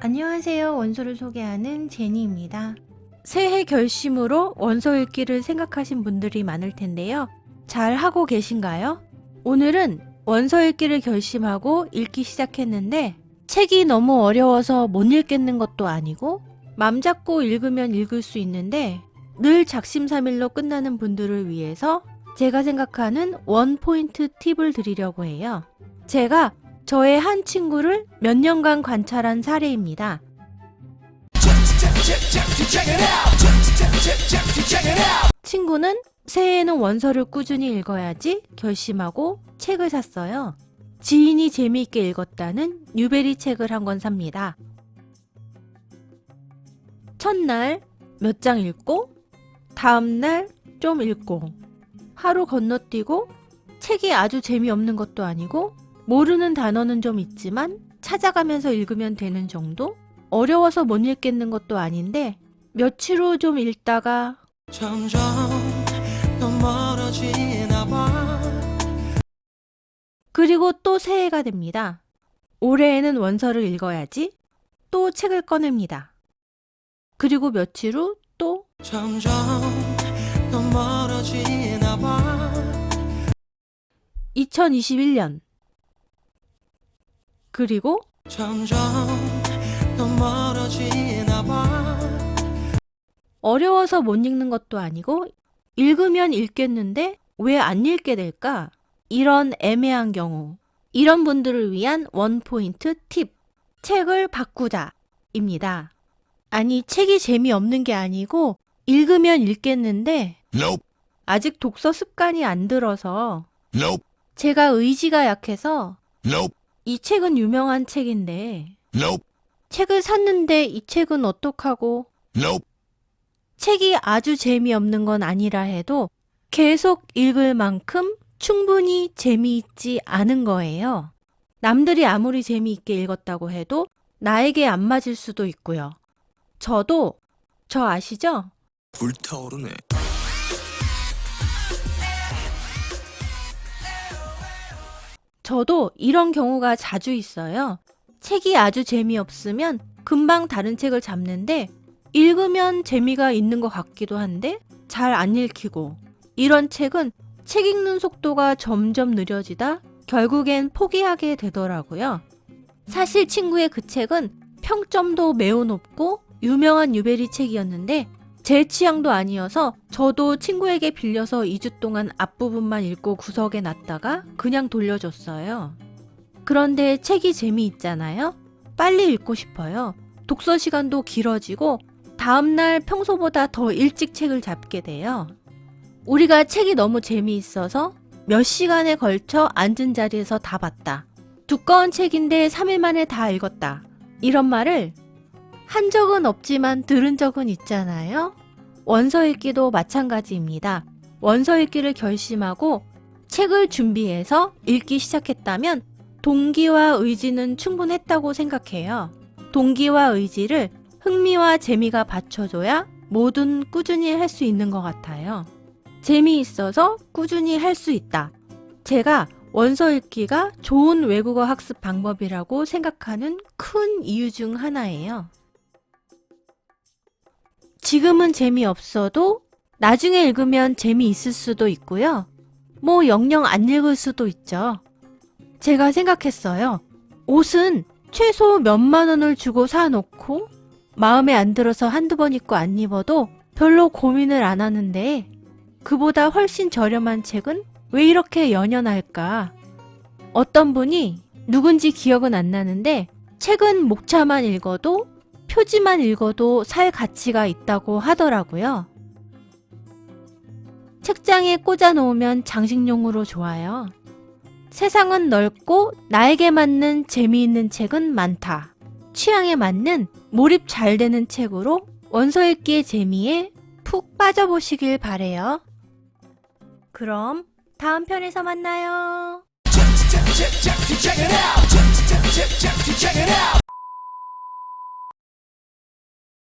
안녕하세요. 원서를 소개하는 제니입니다. 새해 결심으로 원서 읽기를 생각하신 분들이 많을 텐데요. 잘 하고 계신가요? 오늘은 원서 읽기를 결심하고 읽기 시작했는데 책이 너무 어려워서 못 읽겠는 것도 아니고 맘 잡고 읽으면 읽을 수 있는데 늘 작심삼일로 끝나는 분들을 위해서 제가 생각하는 원 포인트 팁을 드리려고 해요. 제가 저의 한 친구를 몇 년간 관찰한 사례입니다. 친구는 새해에는 원서를 꾸준히 읽어야지 결심하고 책을 샀어요. 지인이 재미있게 읽었다는 뉴베리 책을 한 권 삽니다. 첫날 몇 장 읽고, 다음날 좀 읽고, 하루 건너뛰고, 책이 아주 재미없는 것도 아니고, 모르는 단어는 좀 있지만 찾아가면서 읽으면 되는 정도? 어려워서 못 읽겠는 것도 아닌데 며칠 후 좀 읽다가 그리고 또 새해가 됩니다. 올해에는 원서를 읽어야지 또 책을 꺼냅니다. 그리고 며칠 후 또 점점 더 멀어지나 봐 2021년 그리고 어려워서 못 읽는 것도 아니고 읽으면 읽겠는데 왜 안 읽게 될까? 이런 애매한 경우. 이런 분들을 위한 원포인트 팁. 책을 바꾸자 입니다. 아니, 책이 재미없는 게 아니고 읽으면 읽겠는데 Nope. 아직 독서 습관이 안 들어서 Nope. 제가 의지가 약해서 Nope. 이 책은 유명한 책인데 Nope. 책을 샀는데 이 책은 어떡하고 Nope. 책이 아주 재미없는 건 아니라 해도 계속 읽을 만큼 충분히 재미있지 않은 거예요. 남들이 아무리 재미있게 읽었다고 해도 나에게 안 맞을 수도 있고요. 저도 저 아시죠? 불타오르네 저도 이런 경우가 자주 있어요. 책이 아주 재미없으면 금방 다른 책을 잡는데 읽으면 재미가 있는 것 같기도 한데 잘 안 읽히고 이런 책은 책 읽는 속도가 점점 느려지다 결국엔 포기하게 되더라고요. 사실 친구의 그 책은 평점도 매우 높고 유명한 뉴베리 책이었는데 제 취향도 아니어서 저도 친구에게 빌려서 2주 동안 앞부분만 읽고 구석에 놨다가 그냥 돌려줬어요. 그런데 책이 재미있잖아요? 빨리 읽고 싶어요. 독서 시간도 길어지고 다음날 평소보다 더 일찍 책을 잡게 돼요. 우리가 책이 너무 재미있어서 몇 시간에 걸쳐 앉은 자리에서 다 봤다. 두꺼운 책인데 3일 만에 다 읽었다. 이런 말을 한 적은 없지만 들은 적은 있잖아요. 원서 읽기도 마찬가지입니다. 원서 읽기를 결심하고 책을 준비해서 읽기 시작했다면 동기와 의지는 충분했다고 생각해요. 동기와 의지를 흥미와 재미가 받쳐줘야 뭐든 꾸준히 할 수 있는 것 같아요. 재미있어서 꾸준히 할 수 있다. 제가 원서 읽기가 좋은 외국어 학습 방법이라고 생각하는 큰 이유 중 하나예요. 지금은 재미없어도 나중에 읽으면 재미있을 수도 있고요. 뭐 영영 안 읽을 수도 있죠. 제가 생각했어요. 옷은 최소 몇만 원을 주고 사놓고 마음에 안 들어서 한두 번 입고 안 입어도 별로 고민을 안 하는데 그보다 훨씬 저렴한 책은 왜 이렇게 연연할까? 어떤 분이 누군지 기억은 안 나는데 책은 목차만 읽어도 표지만 읽어도 살 가치가 있다고 하더라고요. 책장에 꽂아 놓으면 장식용으로 좋아요. 세상은 넓고 나에게 맞는 재미있는 책은 많다. 취향에 맞는 몰입 잘 되는 책으로 원서 읽기의 재미에 푹 빠져보시길 바래요. 그럼 다음 편에서 만나요.